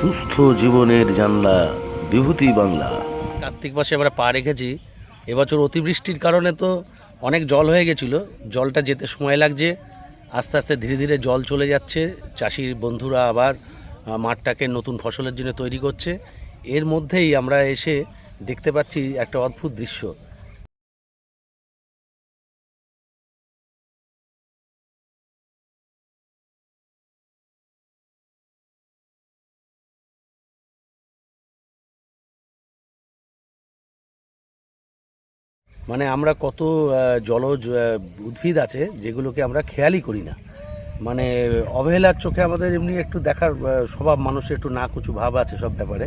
সুস্থ জীবনের জানলা, বিভূতি বাংলা। কার্তিক মাসে আমরা পা রেখেছি। এবছর অতিবৃষ্টির কারণে তো অনেক জল হয়ে গেছিল। জলটা যেতে সময় লাগছে। আস্তে আস্তে ধীরে ধীরে জল চলে যাচ্ছে। চাষির বন্ধুরা আবার মাঠটাকে নতুন ফসলের জন্য তৈরি করছে। এর মধ্যেই আমরা এসে দেখতে পাচ্ছি একটা অদ্ভুত দৃশ্য। মানে আমরা কত জলজ উদ্ভিদ আছে যেগুলোকে আমরা খেয়ালই করি না। মানে অবহেলার চোখে আমাদের এমনি একটু দেখার স্বভাব, মানুষের একটু না কুচু ভাব আছে সব ব্যাপারে।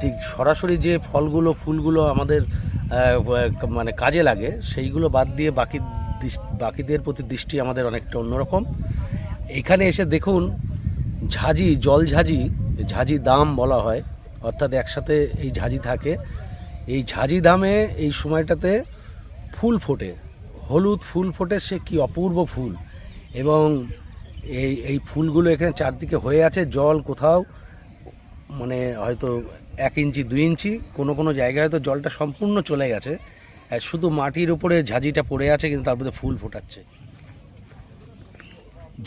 ঠিক সরাসরি যে ফলগুলো, ফুলগুলো আমাদের মানে কাজে লাগে, সেইগুলো বাদ দিয়ে বাকি বাকিদের প্রতি দৃষ্টি আমাদের অনেকটা অন্যরকম। এখানে এসে দেখুন, ঝাঁঝি, জল ঝাঁঝি ঝাঁঝি দাম বলা হয়, অর্থাৎ একসাথে এই ঝাঁঝি থাকে। এই ঝাঁঝি দামে এই সময়টাতে ফুল ফোটে, হলুদ ফুল ফোটে, সে কি অপূর্ব ফুল। এবং এই এই ফুলগুলো এখানে চারদিকে হয়ে আছে, জল কোথাও মানে হয়তো এক ইঞ্চি, দুই ইঞ্চি, কোনো কোনো জায়গায় হয়তো জলটা সম্পূর্ণ চলে গেছে। শুধু মাটির উপরে ঝাঁঝিটা পড়ে আছে, কিন্তু তার মধ্যে ফুল ফোটাচ্ছে।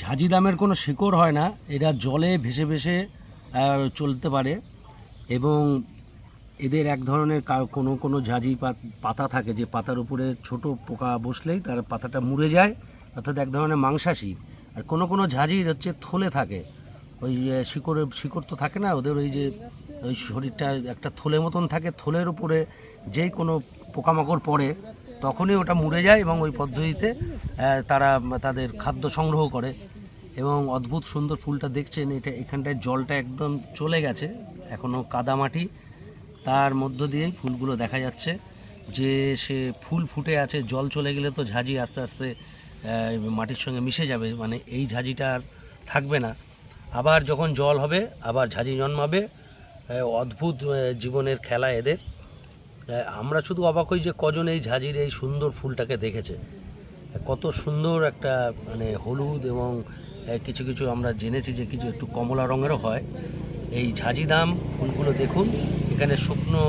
ঝাঁঝি দামের কোনো শেকড় হয় না, এরা জলে ভেসে ভেসে চলতে পারে। এবং এদের এক ধরনের কোনো কোনো ঝাঁঝি পাত- থাকে যে পাতার উপরে ছোট পোকা বসলেই তার পাতাটা মুড়ে যায়, অর্থাৎ এক ধরনের মাংসাশী। আর কোনো কোনো ঝাঁঝির হচ্ছে থলে থাকে। ওই শিকড়ে, শিকড় তো থাকে না, ওদের ওই যে, ওই শরীরটা একটা থলে মতন থাকে, থলের উপরে যেই কোনো পোকামাকড় পড়ে, তখনই ওটা মুড়ে যায় এবং ওই পদ্ধতিতে তারা তাদের খাদ্য সংগ্রহ করে। এবং অদ্ভুত সুন্দর ফুলটা দেখছেন, এটা এখানটায় জলটা একদম চলে গেছে এখনও কাদামাটি। তার মধ্য দিয়েই ফুলগুলো দেখা যাচ্ছে। যে সে ফুল ফুটে আছে, জল চলে গেলে তো ঝাঁঝি আস্তে আস্তে মাটির সঙ্গে মিশে যাবে। মানে এই ঝাঁঝিটা আর থাকবে না। আবার যখন জল হবে, আবার ঝাঁঝি জন্মাবে। অদ্ভুত জীবনের খেলা এদের। আমরা শুধু অবাক হই যে কজন এই ঝাঁঝির এই সুন্দর ফুলটাকে দেখেছে। কত সুন্দর একটা মানে হলুদ এবং কিছু কিছু আমরা জেনেছি যে কিছু একটু কমলা রঙেরও হয়। এই ঝাঁঝি দাম, ফুলগুলো দেখুন, এখানে শুকনো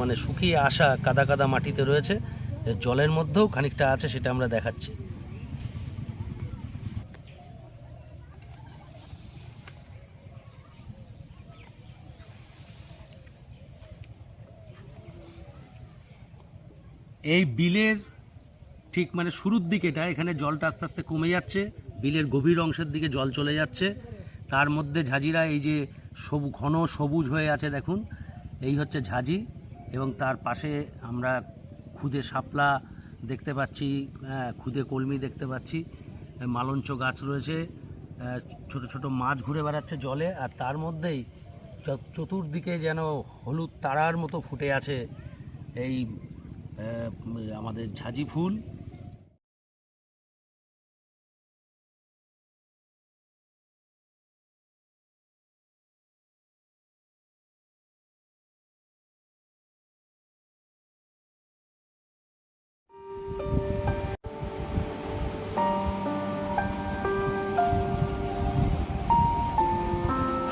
মানে শুকিয়ে আসা কাদা কাদা মাটিতে রয়েছে। জলের মধ্যেও খানিকটা আছে সেটা আমরা দেখাচ্ছি। এই বিলের ঠিক মানে শুরুর দিকেটা এখানে জলটা আস্তে আস্তে কমে যাচ্ছে, বিলের গভীর অংশের দিকে জল চলে যাচ্ছে। তার মধ্যে ঝাঁঝিরা এই যে সবু ঘন সবুজ হয়ে আছে দেখুন এই হচ্ছে ঝাঁঝি এবং তার পাশে আমরা খুদে শাপলা দেখতে পাচ্ছি হ্যাঁ, খুদে কলমি দেখতে পাচ্ছি মালঞ্চ গাছ রয়েছে ছোট ছোট মাছ ঘুরে বেড়াচ্ছে জলে আর তার মধ্যেই চতুর্দিকে যেন হলুদ তারার মতো ফুটে আছে এই আমাদের ঝাঁঝি ফুল।